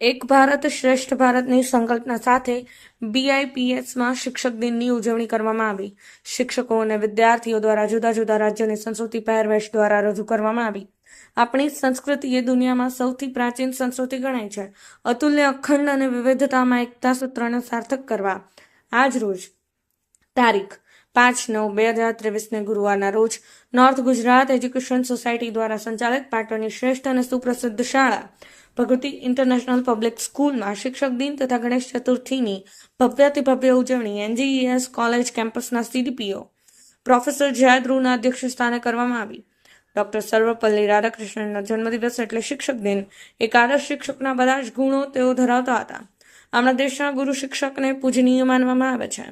એક ભારત શ્રેષ્ઠ ભારતની સંકલ્પના સાથે બીઆઈપીએસમાં શિક્ષક દિનની ઉજવણી કરવામાં આવી. શિક્ષકો અને વિદ્યાર્થીઓ દ્વારા જુદા જુદા રાજ્યોની સંસ્કૃતિ પહેરવેશ દ્વારા રજૂ કરવામાં આવી. આપણી સંસ્કૃતિ એ દુનિયામાં સૌથી પ્રાચીન સંસ્કૃતિ ગણાય છે. અતુલ્ય અખંડ અને વિવિધતામાં એકતા સૂત્રને સાર્થક કરવા. આજ રોજ તારીખ પાંચ નવ બે હજાર ત્રેવીસને ગુરુવારના રોજ નોર્થ ગુજરાત એજ્યુકેશન સોસાયટી દ્વારા સંચાલિત પાટણની શ્રેષ્ઠ અને સુપ્રસિદ્ધ શાળા ભગવતી ઇન્ટરનેશનલ પબ્લિક સ્કૂલમાં શિક્ષક દિન તથા ગણેશ ચતુર્થીની ભવ્યાતિ ભવ્ય ઉજવણી એનજીઈએસ કોલેજ કેમ્પસના સીડીપીઓ પ્રોફેસર જયાદ્રુના અધ્યક્ષ સ્થાને કરવામાં આવી. ડોક્ટર સર્વપલ્લી રાધાકૃષ્ણનનો જન્મદિવસ એટલે શિક્ષક દિન. એક આદર્શ શિક્ષકના બધા જ ગુણો તેઓ ધરાવતા હતા. આપણા દેશના ગુરુ શિક્ષકને પૂજનીય માનવામાં આવે છે.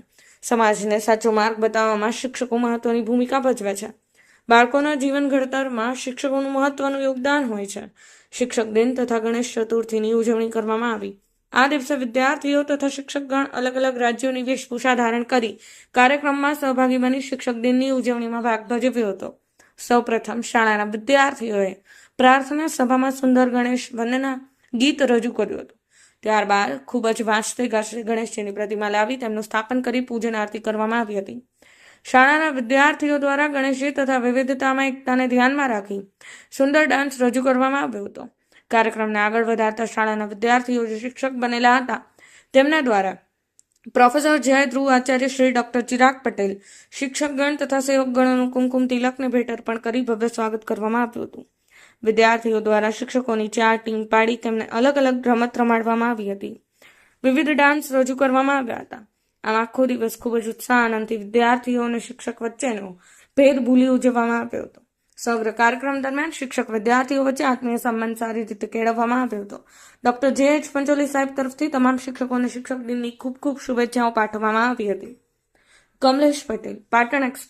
સમાજને સાચો માર્ગ બતાવવામાં શિક્ષકો મહત્વની ભૂમિકા ભજવે છે. બાળકોના જીવન ઘડતરમાં શિક્ષકોનું મહત્વનું યોગદાન હોય છે. શિક્ષક દિન તથા ગણેશ ચતુર્થીની ઉજવણી કરવામાં આવી. આ દિવસે વિદ્યાર્થીઓ તથા શિક્ષકગણ અલગ અલગ રાજ્યોની વેશભૂષા ધારણ કરી કાર્યક્રમમાં સહભાગી બની શિક્ષક દિનની ઉજવણીમાં ભાગ ભજવ્યો હતો. સૌપ્રથમ શાળાના વિદ્યાર્થીઓએ પ્રાર્થના સભામાં સુંદર ગણેશ વંદના ગીત રજૂ કર્યું હતું. ત્યારબાદ ખૂબ જ વાંચતે ગાજતે ગણેશજીની પ્રતિમા લાવી તેમનું સ્થાપન કરી પૂજન આરતી કરવામાં આવી હતી. શાળાના વિદ્યાર્થીઓ દ્વારા ગણેશજી તથા વિવિધતામાં એકતાને ધ્યાનમાં રાખી સુંદર ડાન્સ રજૂ કરવામાં આવ્યો હતો. કાર્યક્રમને આગળ વધારતા શાળાના વિદ્યાર્થીઓ જે શિક્ષક બનેલા હતા, તેમના દ્વારા પ્રોફેસર જય ધ્રુવ આચાર્ય શ્રી ડોક્ટર ચિરાગ પટેલ, શિક્ષકગણ તથા સેવકગણોનું કુમકુમ તિલકને ભેટ અર્પણ કરી ભવ્ય સ્વાગત કરવામાં આવ્યું હતું. વિદ્યાર્થીઓ દ્વારા શિક્ષકોની ચાર ટીમ પાડી તેમને અલગ અલગ રમત રમાડવામાં આવી હતી. વિવિધ ડાન્સ રજૂ કરવામાં આવ્યા હતા. આમ આખો દિવસ ખૂબ જ ઉત્સાહ આનંદથી વિદ્યાર્થીઓ અને શિક્ષક વચ્ચેનો ભેદ ભૂલી ઉજવવામાં આવ્યો હતો સમગ્ર કાર્યક્રમ દરમિયાન શિક્ષક વિદ્યાર્થીઓ વચ્ચે આત્મીય સંબંધ સારી રીતે કેળવવામાં આવ્યો હતો ડોક્ટર જે એચ પંચોલી સાહેબ તરફથી તમામ શિક્ષકોને શિક્ષક દિનની ખૂબ ખૂબ શુભેચ્છાઓ પાઠવવામાં આવી હતી કમલેશ પટેલ પાટણ એક્સપ્રેસ